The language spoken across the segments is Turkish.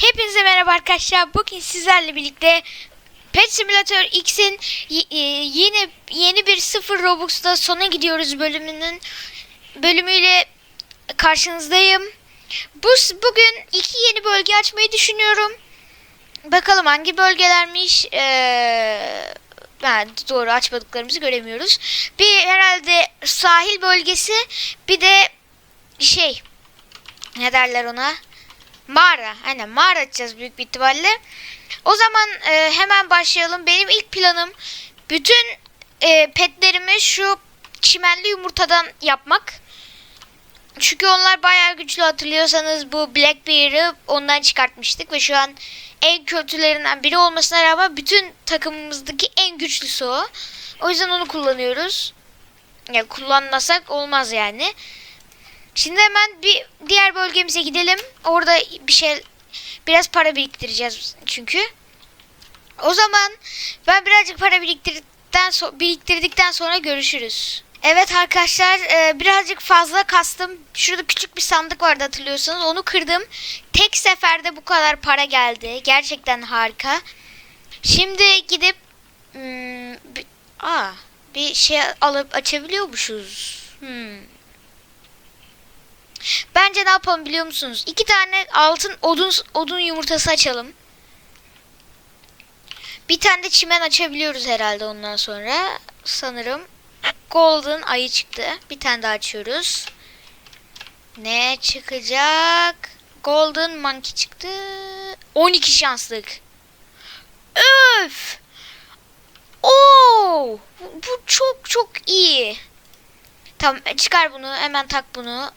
Hepinize merhaba arkadaşlar. Bugün sizlerle birlikte Pet Simulator X'in e, yeni yeni bir sıfır Robux'ta sona gidiyoruz bölümünün bölümüyle karşınızdayım. Bu bugün iki yeni bölge açmayı düşünüyorum. Bakalım hangi bölgelermiş. Ee, ben doğru açmadıklarımızı göremiyoruz. Bir herhalde sahil bölgesi, bir de şey ne derler ona? Mağara. Aynen mağara açacağız büyük bir ihtimalle. O zaman e, hemen başlayalım. Benim ilk planım bütün e, petlerimi şu çimenli yumurtadan yapmak. Çünkü onlar bayağı güçlü hatırlıyorsanız bu Blackbeard'ı ondan çıkartmıştık ve şu an en kötülerinden biri olmasına rağmen bütün takımımızdaki en güçlüsü o. O yüzden onu kullanıyoruz. Ya kullanmasak olmaz yani. Şimdi hemen bir diğer bölgemize gidelim. Orada bir şey biraz para biriktireceğiz çünkü. O zaman ben birazcık para biriktirdikten, so- biriktirdikten sonra görüşürüz. Evet arkadaşlar e, birazcık fazla kastım. Şurada küçük bir sandık vardı hatırlıyorsanız. Onu kırdım. Tek seferde bu kadar para geldi. Gerçekten harika. Şimdi gidip hmm, bir, aa, bir şey alıp açabiliyormuşuz. Hmm. Bence ne yapalım biliyor musunuz? İki tane altın odun odun yumurtası açalım. Bir tane de çimen açabiliyoruz herhalde ondan sonra. Sanırım golden ayı çıktı. Bir tane daha açıyoruz. Ne çıkacak? Golden monkey çıktı. 12 şanslık. Öf! Oo! Bu, çok çok iyi. Tamam çıkar bunu. Hemen tak bunu.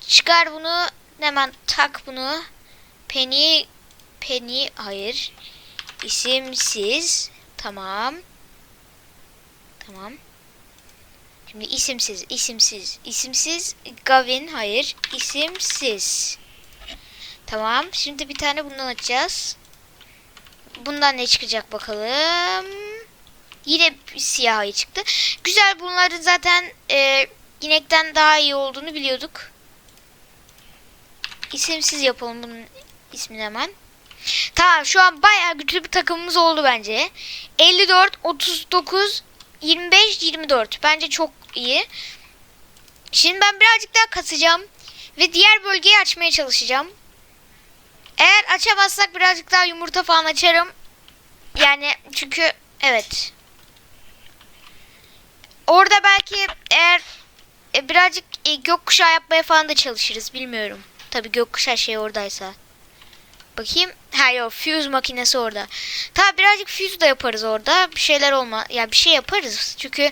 Çıkar bunu. Hemen tak bunu. Penny. Penny. Hayır. İsimsiz. Tamam. Tamam. Şimdi isimsiz. isimsiz, isimsiz. Gavin. Hayır. İsimsiz. Tamam. Şimdi bir tane bundan açacağız. Bundan ne çıkacak bakalım. Yine siyah ayı çıktı. Güzel bunların zaten e, inekten daha iyi olduğunu biliyorduk. İsimsiz yapalım bunun ismini hemen. Tamam şu an bayağı güçlü bir takımımız oldu bence. 54, 39, 25, 24. Bence çok iyi. Şimdi ben birazcık daha kasacağım. Ve diğer bölgeyi açmaya çalışacağım. Eğer açamazsak birazcık daha yumurta falan açarım. Yani çünkü evet. Orada belki eğer e, birazcık e, gökkuşağı yapmaya falan da çalışırız. Bilmiyorum. Tabii gökkuşağı şey oradaysa. Bakayım. Ha yok fuse makinesi orada. Tabii birazcık fuse da yaparız orada. Bir şeyler olma. Ya bir şey yaparız. Çünkü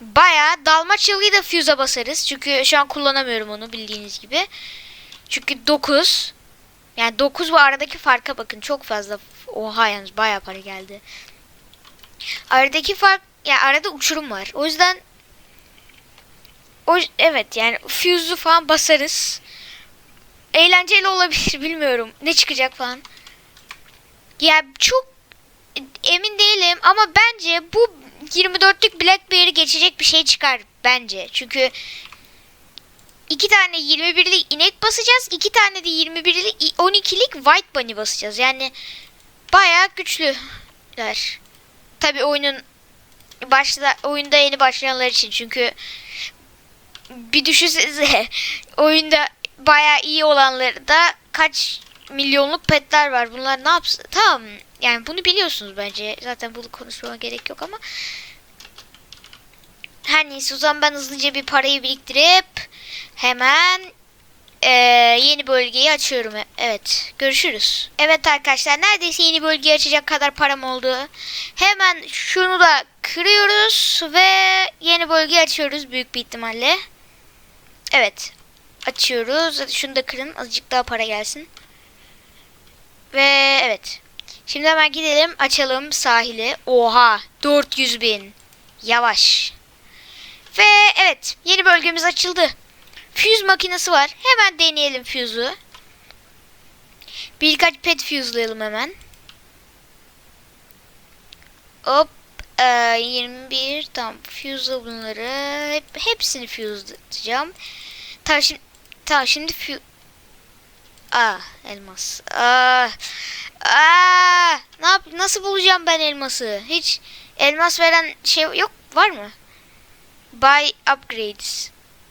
bayağı dalma çılgıyı da fuse'a basarız. Çünkü şu an kullanamıyorum onu bildiğiniz gibi. Çünkü 9. Yani 9 bu aradaki farka bakın. Çok fazla. Oha yalnız bayağı para geldi. Aradaki fark ya yani arada uçurum var. O yüzden o evet yani fuse'u falan basarız eğlenceli olabilir bilmiyorum. Ne çıkacak falan. Ya çok emin değilim ama bence bu 24'lük Blackberry geçecek bir şey çıkar bence. Çünkü iki tane 21'lik inek basacağız. iki tane de 21'lik 12'lik White Bunny basacağız. Yani bayağı güçlüler. Tabi oyunun başla oyunda yeni başlayanlar için çünkü bir düşünsenize oyunda bayağı iyi olanları da kaç milyonluk petler var. Bunlar ne yapsın? Tamam. Yani bunu biliyorsunuz bence. Zaten bunu konuşmama gerek yok ama. Her neyse o zaman ben hızlıca bir parayı biriktirip hemen ee, yeni bölgeyi açıyorum. Evet. Görüşürüz. Evet arkadaşlar neredeyse yeni bölgeyi açacak kadar param oldu. Hemen şunu da kırıyoruz ve yeni bölgeyi açıyoruz büyük bir ihtimalle. Evet açıyoruz. Hadi şunu da kırın. Azıcık daha para gelsin. Ve evet. Şimdi hemen gidelim. Açalım sahili. Oha. 400 bin. Yavaş. Ve evet. Yeni bölgemiz açıldı. Fuse makinesi var. Hemen deneyelim fuse'u. Birkaç pet fuse'layalım hemen. Hop. Ee, 21. Tamam. Fuse'la bunları. Hep, hepsini fuse'layacağım. Tamam şimdi Tamam şimdi fü... Aa elmas. Aa, aa, ne yap nasıl bulacağım ben elması? Hiç elmas veren şey yok var mı? Buy upgrades.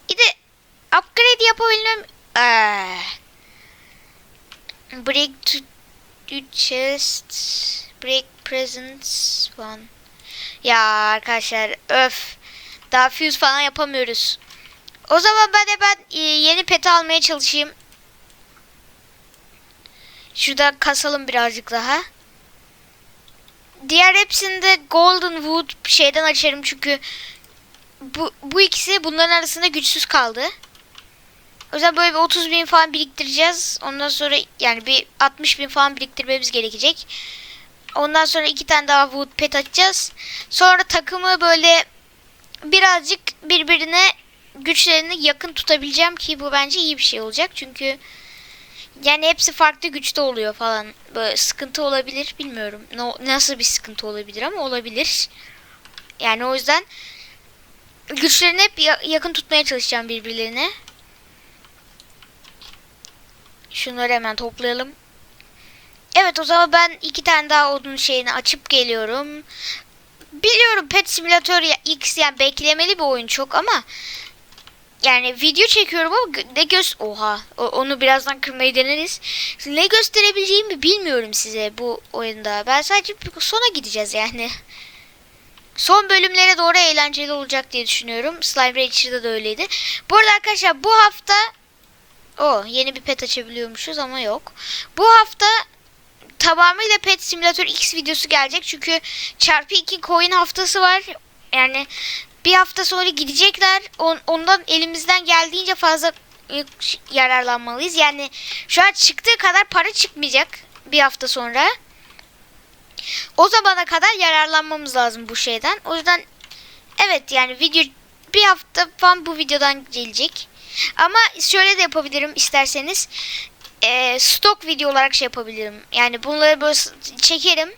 Bir de upgrade yapabilmem. Aa. Break to, to chest. Break presents one. Ya arkadaşlar öf. Daha fuse falan yapamıyoruz. O zaman ben de ben e, yeni pet almaya çalışayım. Şurada kasalım birazcık daha. Diğer hepsinde Golden Wood şeyden açarım çünkü bu, bu ikisi bunların arasında güçsüz kaldı. O yüzden böyle bir 30 bin falan biriktireceğiz. Ondan sonra yani bir 60 bin falan biriktirmemiz gerekecek. Ondan sonra iki tane daha wood pet açacağız. Sonra takımı böyle birazcık birbirine güçlerini yakın tutabileceğim ki bu bence iyi bir şey olacak. Çünkü yani hepsi farklı güçte oluyor falan. Böyle sıkıntı olabilir bilmiyorum. No, nasıl bir sıkıntı olabilir ama olabilir. Yani o yüzden güçlerini hep ya- yakın tutmaya çalışacağım birbirlerine. Şunları hemen toplayalım. Evet o zaman ben iki tane daha odun şeyini açıp geliyorum. Biliyorum Pet Simulator X yani beklemeli bir oyun çok ama yani video çekiyorum ama ne göz oha onu birazdan kırmayı deneriz. Ne gösterebileceğimi bilmiyorum size bu oyunda. Ben sadece sona gideceğiz yani. Son bölümlere doğru eğlenceli olacak diye düşünüyorum. Slime Rancher'da da öyleydi. Bu arada arkadaşlar bu hafta o yeni bir pet açabiliyormuşuz ama yok. Bu hafta tamamıyla Pet Simulator X videosu gelecek. Çünkü çarpı 2 coin haftası var. Yani bir hafta sonra gidecekler. On- ondan elimizden geldiğince fazla e, yararlanmalıyız. Yani şu an çıktığı kadar para çıkmayacak bir hafta sonra. O zamana kadar yararlanmamız lazım bu şeyden. O yüzden evet yani video bir hafta falan bu videodan gelecek. Ama şöyle de yapabilirim isterseniz. Ee, stok video olarak şey yapabilirim. Yani bunları böyle çekerim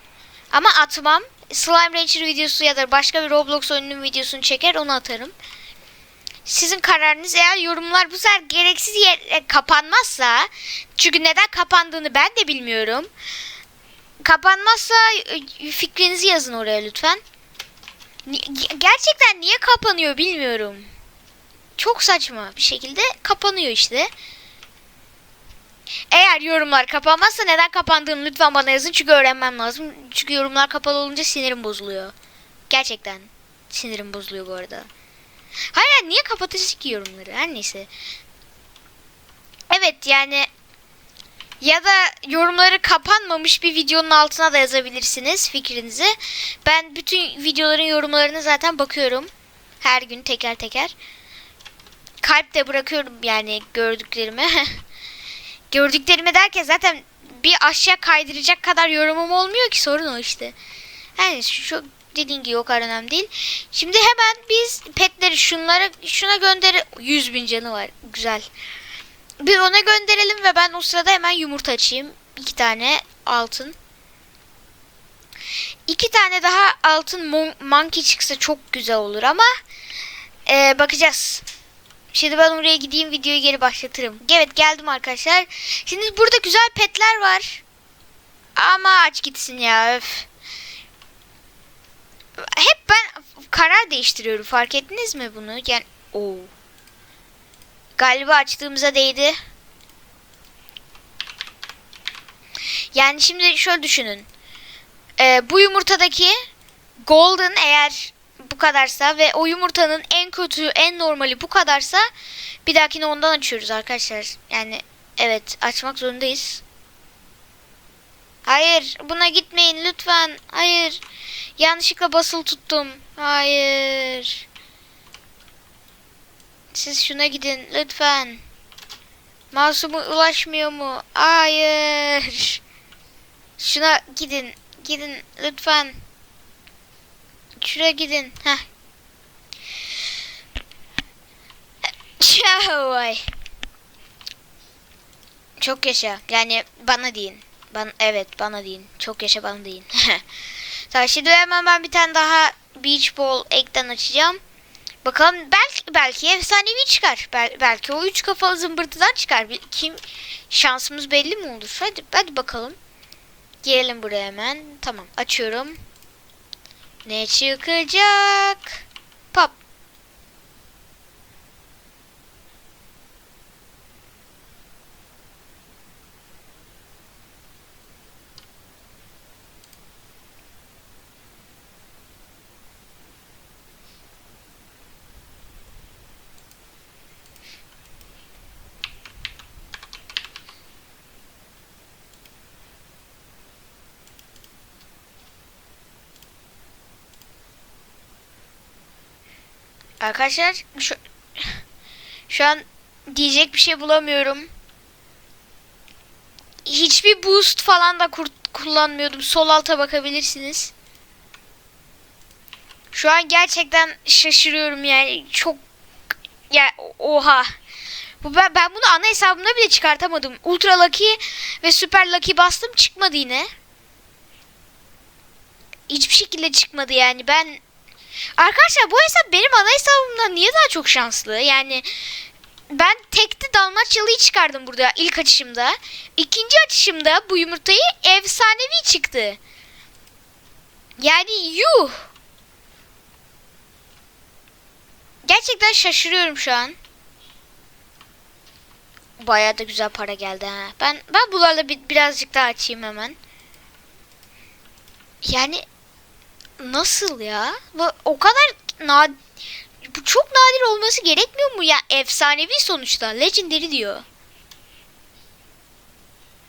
ama atmam. Slime Rancher videosu ya da başka bir Roblox oyununun videosunu çeker onu atarım. Sizin kararınız eğer yorumlar bu sefer gereksiz yere kapanmazsa çünkü neden kapandığını ben de bilmiyorum. Kapanmazsa e, fikrinizi yazın oraya lütfen. Gerçekten niye kapanıyor bilmiyorum. Çok saçma bir şekilde kapanıyor işte. Eğer yorumlar kapanmazsa neden kapandığını lütfen bana yazın çünkü öğrenmem lazım. Çünkü yorumlar kapalı olunca sinirim bozuluyor. Gerçekten sinirim bozuluyor bu arada. Hayır niye kapatacağız ki yorumları her neyse. Evet yani ya da yorumları kapanmamış bir videonun altına da yazabilirsiniz fikrinizi. Ben bütün videoların yorumlarını zaten bakıyorum. Her gün teker teker. Kalp de bırakıyorum yani gördüklerimi. gördüklerimi derken zaten bir aşağı kaydıracak kadar yorumum olmuyor ki sorun o işte. Yani şu, dediğin gibi o kadar önemli değil. Şimdi hemen biz petleri şunlara şuna gönder 100 bin canı var. Güzel. Bir ona gönderelim ve ben o sırada hemen yumurta açayım. İki tane altın. İki tane daha altın mon- monkey çıksa çok güzel olur ama eee, bakacağız. Şimdi ben oraya gideyim videoyu geri başlatırım. Evet geldim arkadaşlar. Şimdi burada güzel petler var. Ama aç gitsin ya öf. Hep ben karar değiştiriyorum fark ettiniz mi bunu? Yani Oo. Galiba açtığımıza değdi. Yani şimdi şöyle düşünün. Ee, bu yumurtadaki golden eğer kadarsa ve o yumurtanın en kötü, en normali bu kadarsa bir dahakine ondan açıyoruz arkadaşlar. Yani evet açmak zorundayız. Hayır buna gitmeyin lütfen. Hayır. Yanlışlıkla basılı tuttum. Hayır. Siz şuna gidin lütfen. Masumu ulaşmıyor mu? Hayır. Şuna gidin. Gidin lütfen. Şuraya gidin. Heh. Çavay. Çok yaşa. Yani bana deyin. Ban evet bana deyin. Çok yaşa bana deyin. tamam şimdi hemen ben bir tane daha Beach Ball Egg'den açacağım. Bakalım belki belki efsanevi çıkar. Bel- belki o üç kafalı zımbırtıdan çıkar. Kim şansımız belli mi olur? Hadi hadi bakalım. Girelim buraya hemen. Tamam açıyorum. Ne çıkacak? Arkadaşlar şu, şu an diyecek bir şey bulamıyorum. Hiçbir boost falan da kur- kullanmıyordum. Sol alta bakabilirsiniz. Şu an gerçekten şaşırıyorum yani çok ya oha. Bu ben, ben bunu ana hesabımda bile çıkartamadım. Ultra Lucky ve Super Lucky bastım çıkmadı yine. Hiçbir şekilde çıkmadı yani. Ben Arkadaşlar bu hesap benim ana hesabımdan niye daha çok şanslı? Yani ben tekli Dalmaçyalı'yı çıkardım burada ilk açışımda. İkinci açışımda bu yumurtayı efsanevi çıktı. Yani yuh. Gerçekten şaşırıyorum şu an. Bayağı da güzel para geldi ha. Ben ben bunlarla bir, birazcık daha açayım hemen. Yani Nasıl ya? O kadar nad bu çok nadir olması gerekmiyor mu ya? Efsanevi sonuçta. Legendary diyor.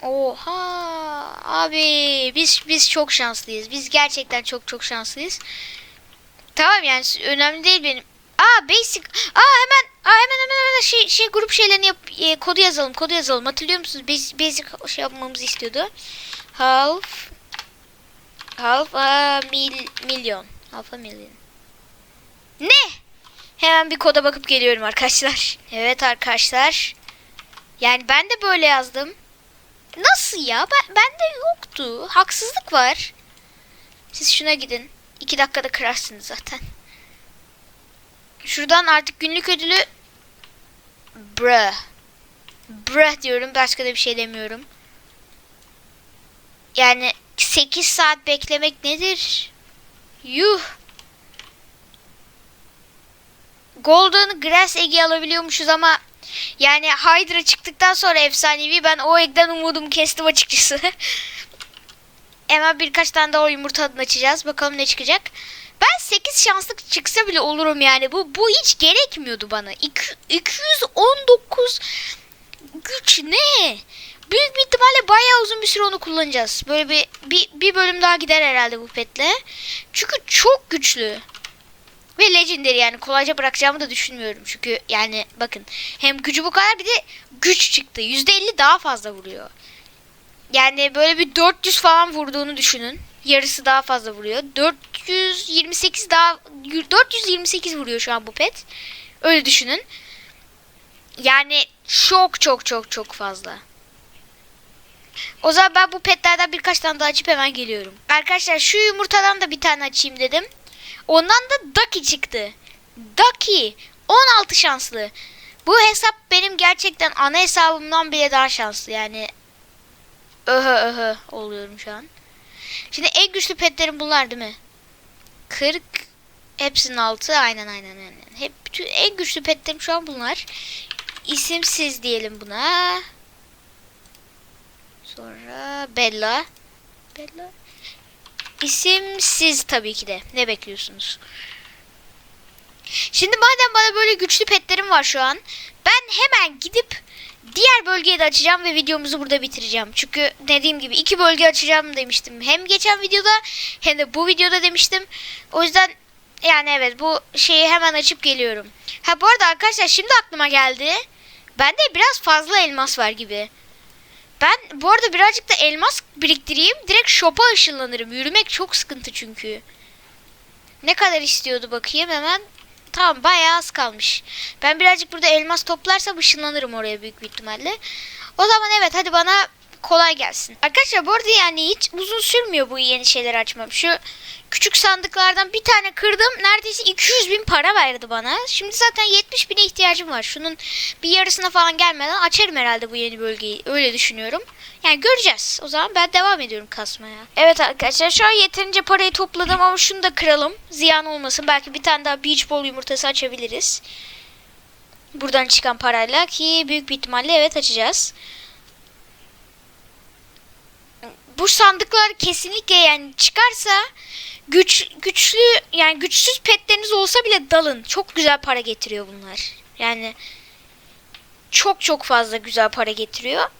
Oha abi biz biz çok şanslıyız. Biz gerçekten çok çok şanslıyız. Tamam yani önemli değil benim. Aa basic. Aa hemen aa hemen hemen hemen şey şey grup şeylerini yap e, kodu yazalım. Kodu yazalım. Hatırlıyor musunuz? Basic, basic şey yapmamızı istiyordu. Half Half a mil, milyon. Half a milyon. Ne? Hemen bir koda bakıp geliyorum arkadaşlar. Evet arkadaşlar. Yani ben de böyle yazdım. Nasıl ya? Ben, bende yoktu. Haksızlık var. Siz şuna gidin. İki dakikada kırarsınız zaten. Şuradan artık günlük ödülü Bruh. Bruh diyorum. Başka da bir şey demiyorum. Yani 8 saat beklemek nedir? Yuh. Golden Grass Egg'i alabiliyormuşuz ama yani Hydra çıktıktan sonra efsanevi ben o egg'den umudumu kestim açıkçası. Hemen birkaç tane daha o yumurtadan açacağız. Bakalım ne çıkacak. Ben 8 şanslık çıksa bile olurum yani. Bu bu hiç gerekmiyordu bana. İki- 219 güç ne? Büyük bir ihtimalle bayağı uzun bir süre onu kullanacağız. Böyle bir, bir, bir bölüm daha gider herhalde bu petle. Çünkü çok güçlü. Ve legendary yani kolayca bırakacağımı da düşünmüyorum. Çünkü yani bakın hem gücü bu kadar bir de güç çıktı. %50 daha fazla vuruyor. Yani böyle bir 400 falan vurduğunu düşünün. Yarısı daha fazla vuruyor. 428 daha 428 vuruyor şu an bu pet. Öyle düşünün. Yani çok çok çok çok fazla. O zaman ben bu petlerden birkaç tane daha açıp hemen geliyorum. Arkadaşlar şu yumurtadan da bir tane açayım dedim. Ondan da Ducky çıktı. Ducky 16 şanslı. Bu hesap benim gerçekten ana hesabımdan bile daha şanslı yani. Öhö öhö oluyorum şu an. Şimdi en güçlü petlerim bunlar değil mi? 40 hepsinin altı aynen aynen aynen. Hep bütün en güçlü petlerim şu an bunlar. İsimsiz diyelim buna. Sonra Bella. Bella. İsimsiz tabii ki de. Ne bekliyorsunuz? Şimdi madem bana böyle güçlü petlerim var şu an. Ben hemen gidip diğer bölgeyi de açacağım ve videomuzu burada bitireceğim. Çünkü dediğim gibi iki bölge açacağım demiştim. Hem geçen videoda hem de bu videoda demiştim. O yüzden yani evet bu şeyi hemen açıp geliyorum. Ha bu arada arkadaşlar şimdi aklıma geldi. Bende biraz fazla elmas var gibi. Ben bu arada birazcık da elmas biriktireyim. Direkt shop'a ışınlanırım. Yürümek çok sıkıntı çünkü. Ne kadar istiyordu bakayım hemen. Tamam bayağı az kalmış. Ben birazcık burada elmas toplarsam ışınlanırım oraya büyük bir ihtimalle. O zaman evet hadi bana kolay gelsin. Arkadaşlar bu arada yani hiç uzun sürmüyor bu yeni şeyleri açmam. Şu küçük sandıklardan bir tane kırdım. Neredeyse 200 bin para verdi bana. Şimdi zaten 70 bine ihtiyacım var. Şunun bir yarısına falan gelmeden açarım herhalde bu yeni bölgeyi. Öyle düşünüyorum. Yani göreceğiz. O zaman ben devam ediyorum kasmaya. Evet arkadaşlar şu an yeterince parayı topladım ama şunu da kıralım. Ziyan olmasın. Belki bir tane daha beach ball yumurtası açabiliriz. Buradan çıkan parayla ki büyük bir ihtimalle evet açacağız. Bu sandıklar kesinlikle yani çıkarsa güç güçlü yani güçsüz petleriniz olsa bile dalın. Çok güzel para getiriyor bunlar. Yani çok çok fazla güzel para getiriyor.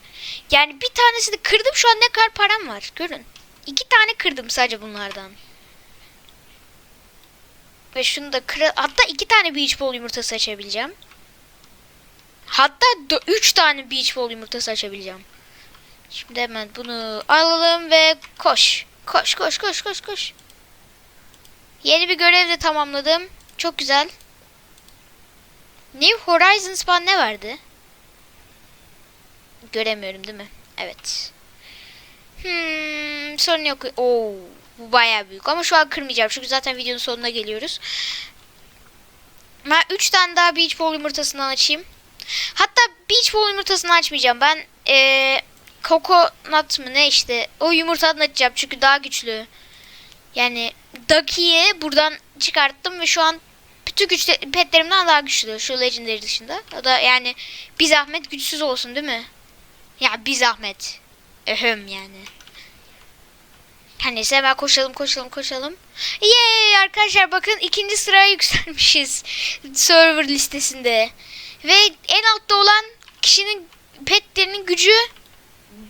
Yani bir tanesini kırdım şu an ne kadar param var. Görün. İki tane kırdım sadece bunlardan. Ve şunu da kır hatta iki tane beach ball yumurtası açabileceğim. Hatta üç tane beach ball yumurtası açabileceğim. Şimdi hemen bunu alalım ve koş. Koş koş koş koş koş. Yeni bir görev de tamamladım. Çok güzel. New Horizons falan ne vardı? Göremiyorum değil mi? Evet. Hmm, sorun yok. Oo, bu bayağı büyük ama şu an kırmayacağım çünkü zaten videonun sonuna geliyoruz. Ben 3 tane daha beach ball yumurtasından açayım. Hatta beach ball yumurtasını açmayacağım. Ben ee, coconut mı ne işte o yumurtadan açacağım çünkü daha güçlü. Yani Ducky'yi buradan çıkarttım ve şu an bütün güç petlerimden daha güçlü. Şu legendary dışında. O da yani bir zahmet güçsüz olsun değil mi? Ya bir zahmet. Öhüm yani. Her neyse hemen koşalım koşalım koşalım. Yay arkadaşlar bakın ikinci sıraya yükselmişiz. Server listesinde. Ve en altta olan kişinin petlerinin gücü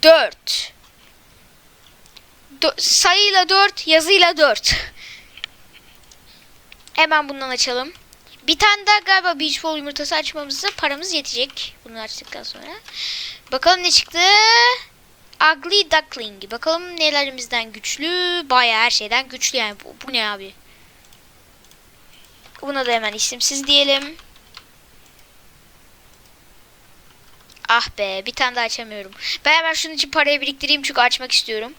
4. Sayıyla 4, yazıyla 4. Hemen bundan açalım. Bir tane daha galiba beach ball yumurtası açmamızda paramız yetecek. Bunu açtıktan sonra. Bakalım ne çıktı? Ugly Duckling. Bakalım nelerimizden güçlü. Bayağı her şeyden güçlü yani. Bu, bu ne abi? Buna da hemen isimsiz diyelim. Ah be bir tane daha açamıyorum. Ben hemen şunun için parayı biriktireyim çünkü açmak istiyorum.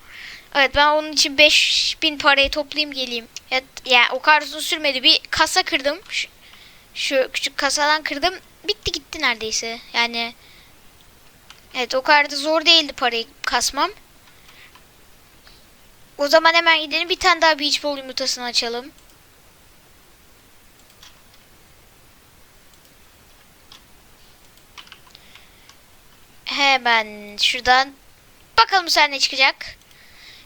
Evet ben onun için 5000 parayı toplayayım geleyim. Ya, yani o kadar uzun sürmedi. Bir kasa kırdım. Şu, şu küçük kasadan kırdım. Bitti gitti neredeyse. Yani evet o kadar da zor değildi parayı kasmam. O zaman hemen gidelim bir tane daha beach ball yumurtasını açalım. Hemen şuradan bakalım sefer ne çıkacak.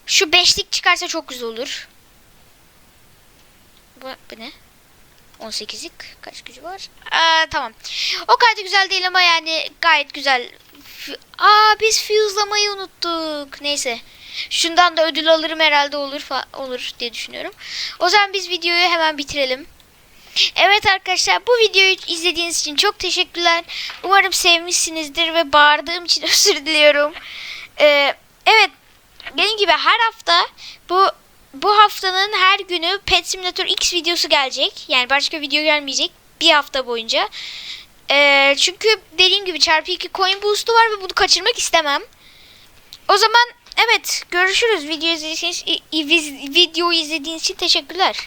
Şu beşlik çıkarsa çok güzel olur. Bu, bu ne? 18'lik kaç gücü var? Aa, tamam. O kadar da güzel değil ama yani gayet güzel. Aa biz fuse'lamayı unuttuk. Neyse. Şundan da ödül alırım herhalde olur olur diye düşünüyorum. O zaman biz videoyu hemen bitirelim. Evet arkadaşlar bu videoyu izlediğiniz için çok teşekkürler. Umarım sevmişsinizdir ve bağırdığım için özür diliyorum. Ee, evet dediğim gibi her hafta bu bu haftanın her günü Pet Simulator X videosu gelecek. Yani başka video gelmeyecek bir hafta boyunca. Ee, çünkü dediğim gibi çarpı 2 coin boost'u var ve bunu kaçırmak istemem. O zaman evet görüşürüz. Video izlediğiniz, video izlediğiniz için teşekkürler.